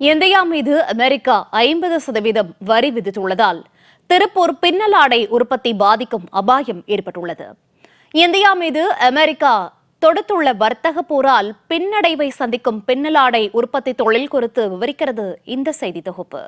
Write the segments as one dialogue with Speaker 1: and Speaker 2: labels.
Speaker 1: India மீது America ஐம்பது சதவீதம் வரி விதித்துள்ளதால் திருப்பூர் பின்னலாடை உற்பத்தி பாதிக்கும் அபாயம் ஏற்பட்டுள்ளது. இந்தியா மீது அமெரிக்கா தொடுத்துள்ள வர்த்தக போரால் பின்னடைவை சந்திக்கும் பின்னலாடை உற்பத்தி தொழில் குறித்து விவரிக்கிறது இந்த செய்தி தொகுப்பு.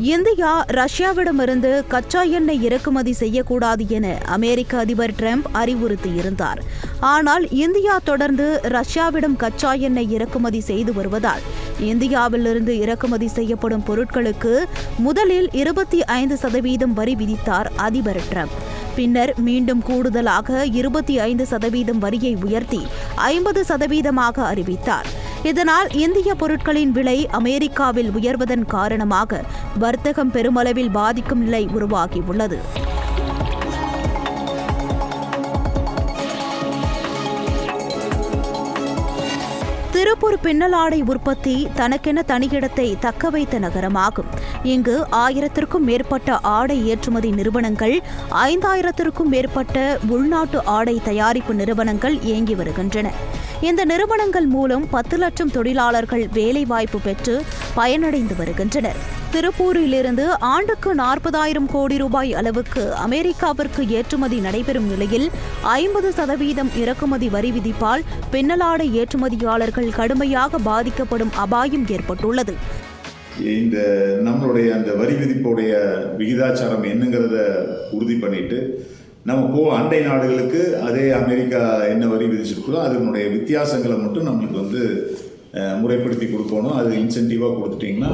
Speaker 2: இந்தியா ரஷ்யாவிடமிருந்து கச்சா எண்ணெய் இறக்குமதி செய்யக்கூடாது என அமெரிக்க அதிபர் ட்ரம்ப் அறிவுறுத்தியிருந்தார். ஆனால் இந்தியா தொடர்ந்து ரஷ்யாவிடம் கச்சா எண்ணெய் இறக்குமதி செய்து வருவதால் இந்தியாவிலிருந்து இறக்குமதி செய்யப்படும் பொருட்களுக்கு முதலில் இருபத்தி ஐந்து சதவீதம் வரி விதித்தார் அதிபர் ட்ரம்ப். பின்னர் மீண்டும் கூடுதலாக இருபத்தி ஐந்து சதவீதம் வரியை உயர்த்தி ஐம்பது சதவீதமாக அறிவித்தார். இதனால் இந்திய பொருட்களின் விலை அமெரிக்காவில் உயர்வதன் காரணமாக வர்த்தகம் பெருமளவில் பாதிக்கும் நிலை உருவாகியுள்ளது. திருப்பூர் பின்னலாடை உற்பத்தி தனக்கென தனியிடத்தை தக்க வைத்த நகரமாகும். இங்கு ஆயிரத்திற்கும் மேற்பட்ட ஆடை ஏற்றுமதி நிறுவனங்கள் ஐந்தாயிரத்திற்கும் மேற்பட்ட உள்நாட்டு ஆடை தயாரிப்பு நிறுவனங்கள் இயங்கி வருகின்றன. இந்த நிறுவனங்கள் மூலம் பத்து லட்சம் தொழிலாளர்கள் வேலைவாய்ப்பு பெற்று பயனடைந்து வருகின்றனர். திருப்பூரிலிருந்து ஆண்டுக்கு நாற்பதாயிரம் கோடி ரூபாய் அளவுக்கு அமெரிக்காவிற்கு ஏற்றுமதி நடைபெறும் நிலையில் ஐம்பது சதவீதம் இறக்குமதி வரி விதிப்பால் பின்னலாடை ஏற்றுமதியாளர்கள் கடுமையாக பாதிக்கப்படும் அபாயம் ஏற்பட்டுள்ளது.
Speaker 3: இந்த நம்மளுடைய அந்த வரி விதிப்புடைய விகிதாச்சாரம் என்னங்கிறத உறுதி பண்ணிட்டு நம்ம போ அண்டை நாடுகளுக்கு அதே அமெரிக்கா என்ன வரி விதிச்சிருக்கோ அதனுடைய வித்தியாசங்களை மட்டும் நம்மளுக்கு வந்து முறைப்படுத்தி கொடுக்கணும். அது இன்சென்டிவாக கொடுத்துட்டிங்கன்னா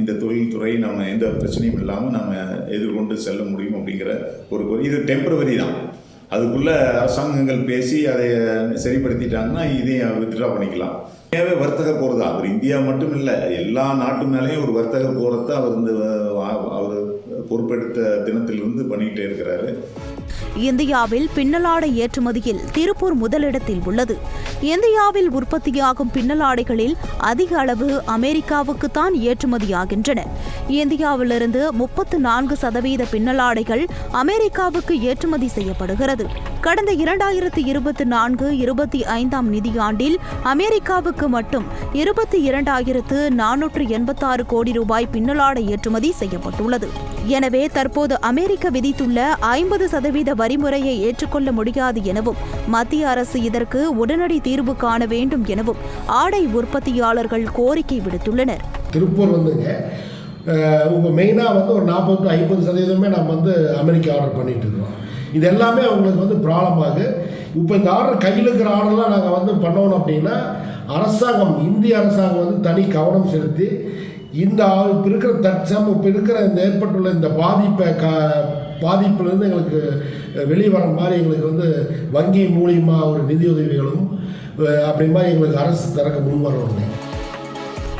Speaker 3: இந்த தொழில்துறை நம்ம எந்த பிரச்சனையும் இல்லாமல் நம்ம எதிர்கொண்டு செல்ல முடியும் அப்படிங்கிற ஒரு இது டெம்பரவரி தான். அதுக்குள்ளே அரசாங்கங்கள் பேசி அதை சரிப்படுத்திட்டாங்கன்னா இதையும் வித்ட்ரா பண்ணிக்கலாம். தேவை வர்த்தக போர் தான். அவர் இந்தியா மட்டும் இல்லை எல்லா நாட்டு மேலேயும் ஒரு வர்த்தக போரத்தை அவர் இந்த அவர் பொறுப்பெடுத்த தினத்திலிருந்து பண்ணிக்கிட்டே இருக்கிறாரு.
Speaker 2: இந்தியாவில் பின்னலாடை ஏற்றுமதியில் திருப்பூர் முதலிடத்தில் உள்ளது. இந்தியாவில் உற்பத்தியாகும் பின்னலாடைகளில் அதிக அளவு அமெரிக்காவுக்குத்தான் ஏற்றுமதியாகின்றன. இந்தியாவிலிருந்து முப்பத்து நான்கு சதவீத பின்னலாடைகள் அமெரிக்காவுக்கு ஏற்றுமதி செய்யப்படுகிறது. கடந்த இரண்டாயிரத்தி இருபத்தி நான்கு இருபத்தி ஐந்தாம் நிதியாண்டில் அமெரிக்காவுக்கு மட்டும் இருபத்தி இரண்டாயிரத்து நானூற்று எண்பத்தாறு கோடி ரூபாய் பின்னலாடை ஏற்றுமதி செய்யப்பட்டுள்ளது. எனவே தற்போது அமெரிக்க விதித்துள்ள ஐம்பது சதவீத வரிமுறையை ஏற்றுக்கொள்ள முடியாது எனவும் மத்திய அரசு இதற்கு உடனடி தீர்வு காண வேண்டும் எனவும் ஆடை உற்பத்தியாளர்கள் கோரிக்கை விடுத்துள்ளனர்.
Speaker 4: திருப்பூர் வந்துங்க. இப்போ மெயினாக வந்து ஒரு நாற்பது டு ஐம்பது சதவீதமே நம்ம வந்து அமெரிக்கா ஆர்டர் பண்ணிட்டு இருக்கோம். இது எல்லாமே அவங்களுக்கு வந்து ப்ராப்ளம் ஆகுது இப்போ இந்த ஆர்டர் கையில் இருக்கிற ஆர்டர்லாம் நாங்கள் வந்து பண்ணோம் அப்படின்னா அரசாங்கம் இந்திய அரசாங்கம் வந்து தனி கவனம் செலுத்தி இந்த இப்போ இருக்கிற தற்சம் இப்போ இருக்கிற இந்த ஏற்பட்டுள்ள இந்த பாதிப்பை க பாதிப்புலேருந்து எங்களுக்கு வெளியே வர மாதிரி எங்களுக்கு வந்து வங்கி மூலியமாக ஒரு நிதியுதவிகளும் அப்படி மாதிரி எங்களுக்கு அரசு தரக்க முன்வரணும்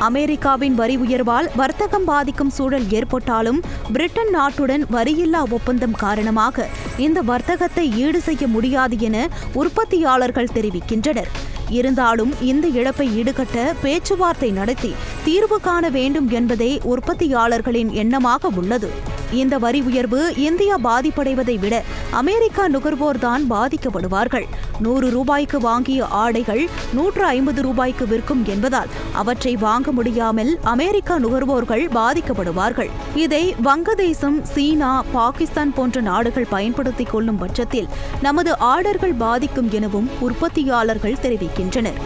Speaker 2: அமெரிக்காவின் வரி உயர்வால் வர்த்தகம் பாதிக்கும் சூழல் ஏற்பட்டாலும் பிரிட்டன் நாட்டுடன் வரியில்லா ஒப்பந்தம் காரணமாக இந்த வர்த்தகத்தை ஈடு செய்ய முடியாது என உற்பத்தியாளர்கள் தெரிவிக்கின்றனர். இருந்தாலும் இந்த இழப்பை ஈடுகட்ட பேச்சுவார்த்தை நடத்தி தீர்வு காண வேண்டும் என்பதே உற்பத்தியாளர்களின் எண்ணமாக உள்ளது. இந்த வரி உயர்வு இந்தியா பாதிப்படைவதை விட அமெரிக்கா நுகர்வோர் தான் பாதிக்கப்படுவார்கள். நூறு ரூபாய்க்கு வாங்கிய ஆடைகள் நூற்று ஐம்பது ரூபாய்க்கு விற்கும் என்பதால் அவற்றை வாங்க முடியாமல் அமெரிக்கா நுகர்வோர்கள் பாதிக்கப்படுவார்கள். இதை வங்கதேசம் சீனா பாகிஸ்தான் போன்ற நாடுகள் பயன்படுத்திக் கொள்ளும் பட்சத்தில் நமது ஆர்டர்கள் பாதிக்கும் எனவும் உற்பத்தியாளர்கள் தெரிவிக்கின்றனர்.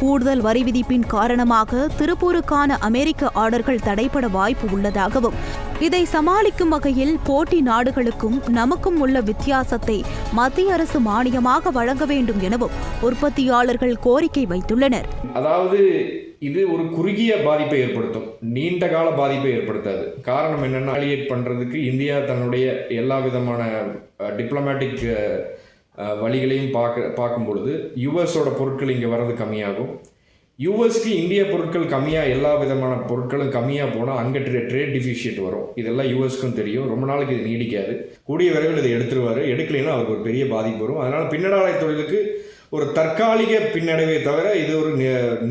Speaker 2: கூடுதல் வரி விதிப்பின் காரணமாக திருப்பூருக்கான அமெரிக்க ஆர்டர்கள் தடைபட வாய்ப்பு உள்ளதாகவும் இதை சமாளிக்கும் வகையில் போட்டி நாடுகளுக்கும் நமக்கும் உள்ள வித்தியாசத்தை மத்திய அரசு மானியமாக வழங்க வேண்டும் எனவும் உற்பத்தியாளர்கள் கோரிக்கை வைத்துள்ளனர்.
Speaker 5: அதாவது இது ஒரு குறுகிய பாதிப்பை ஏற்படுத்தும். நீண்ட கால பாதிப்பை ஏற்படுத்தாது. காரணம் என்னென்னா அலியேட் பண்ணுறதுக்கு இந்தியா தன்னுடைய எல்லா விதமான டிப்ளமேட்டிக் வழிகளையும் பார்க்க பார்க்கும் பொழுது யுஎஸோட பொருட்கள் இங்கே வர்றது கம்மியாகும். யூஎஸ்க்கு இந்திய பொருட்கள் கம்மியாக எல்லா விதமான பொருட்களும் கம்மியாக போனால் அங்கே ட்ரே ட்ரேட் டிஃபிஷியேட் வரும். இதெல்லாம் யூஎஸ்க்கும் தெரியும். ரொம்ப நாளைக்கு இது நீடிக்காது. கூடிய விரைவில் இதை எடுத்துருவார். எடுக்கலைன்னா அவருக்கு ஒரு பெரிய பாதிப்பு வரும். அதனால் பின்னடாலை தொழிலுக்கு ஒரு தற்காலிக பின்னடைவை தவிர இது ஒரு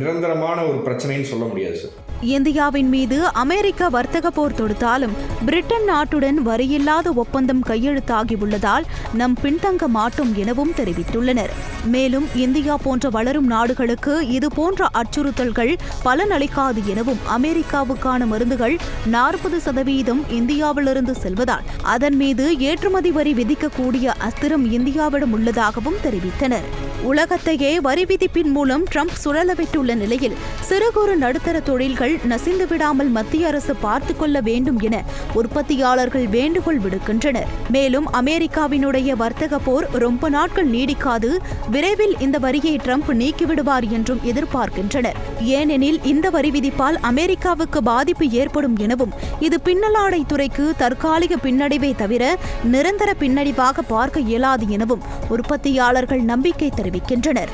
Speaker 5: நிரந்தரமான ஒரு பிரச்சனைன்னு சொல்ல முடியாது சார்
Speaker 2: இந்தியாவின் மீது அமெரிக்க வர்த்தக போர் தொடுத்தாலும் பிரிட்டன் நாட்டுடன் வரியில்லாத ஒப்பந்தம் கையெழுத்தாகியுள்ளதால் நம் பின்தங்க மாட்டோம் எனவும் தெரிவித்துள்ளனர். மேலும் இந்தியா போன்ற வளரும் நாடுகளுக்கு இது போன்ற அச்சுறுத்தல்கள் பலனளிக்காது எனவும் அமெரிக்காவுக்கான மருந்துகள் நாற்பது சதவீதம் இந்தியாவிலிருந்து செல்வதால் அதன் மீது ஏற்றுமதி வரி விதிக்கக்கூடிய அஸ்திரம் இந்தியாவிடம் உள்ளதாகவும் தெரிவித்தனர். உலகத்தையே வரி விதிப்பின் மூலம் ட்ரம்ப் சுழலவிட்டுள்ள நிலையில் சிறு குறு நடுத்தர தொழில்கள் நசிந்து விடாமல் மத்திய அரசு பார்த்து கொள்ள வேண்டும் என உற்பத்தியாளர்கள் வேண்டுகோள் விடுக்கின்றனர். மேலும் அமெரிக்காவினுடைய வர்த்தக போர் ரொம்ப நாட்கள் நீடிக்காது விரைவில் இந்த வரியை ட்ரம்ப் நீக்கிவிடுவார் என்றும் எதிர்பார்க்கின்றனர். ஏனெனில் இந்த வரி விதிப்பால் அமெரிக்காவுக்கு பாதிப்பு ஏற்படும் எனவும் இது பின்னலாடை துறைக்கு தற்காலிக பின்னடைவை தவிர நிரந்தர பின்னடைவாக பார்க்க இயலாது எனவும் உற்பத்தியாளர்கள் நம்பிக்கை தெரிவிக்கின்றனர்.